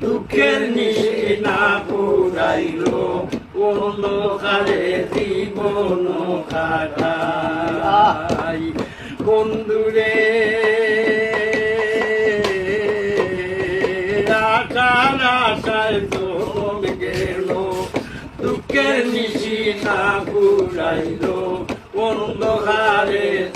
দুঃখের নিশিনা পুরাইল অন্ধকারে জীবন কাটাই। বন্ধুরে আশার আশায় তনুন গেল, দুঃখের নিশিনা পুরাইল অন্ধকারে জীবন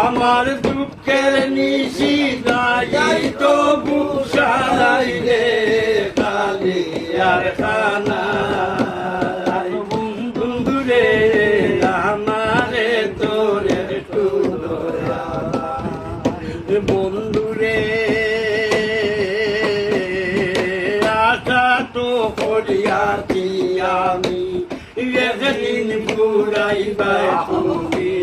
আমার দুঃখের নিশি যাইত পুষাই রে কালি আর খানা বন্ধুরে আমারে তোরে বন্ধুরে আশা তো করিয়াছি আমি। একদিন পুরাইবাই তুমি।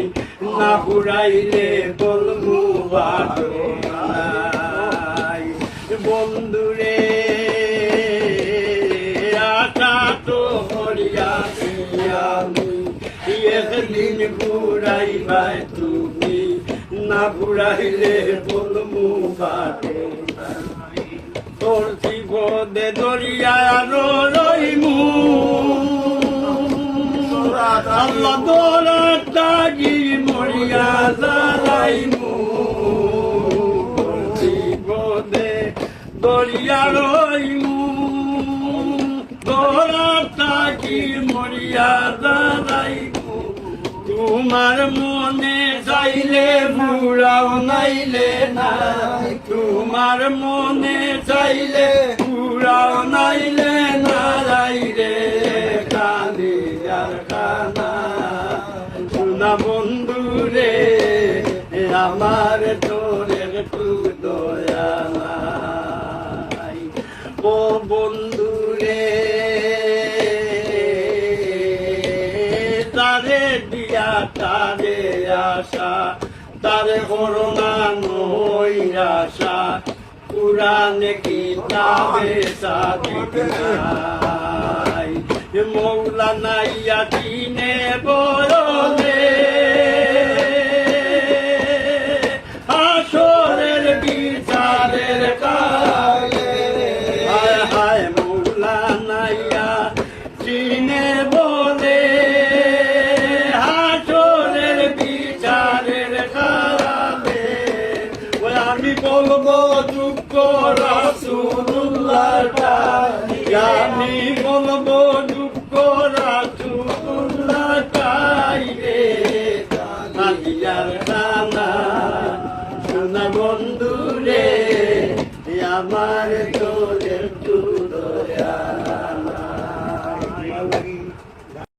না পুরাইলে বলব বাটনাই বন্ধুরে আশা তো করিয়াছি আমি একদিন তুমি না পুরাইলে বলব বাটে তোর জীবনে দরিয়া রইমু তোমার মনে চাইলে বুড়াও নাইলে নাই তোমার মনে চাইলে বুড়াও নাইলে নাই রে কালি আর তু দয়া নাই ও বন্ধু রে, তারে আশা, তারে করোনা নৈরাশা পুরানে কিতাবে সাদিকাই মৌলানা ইয়াদিনে আমার তোর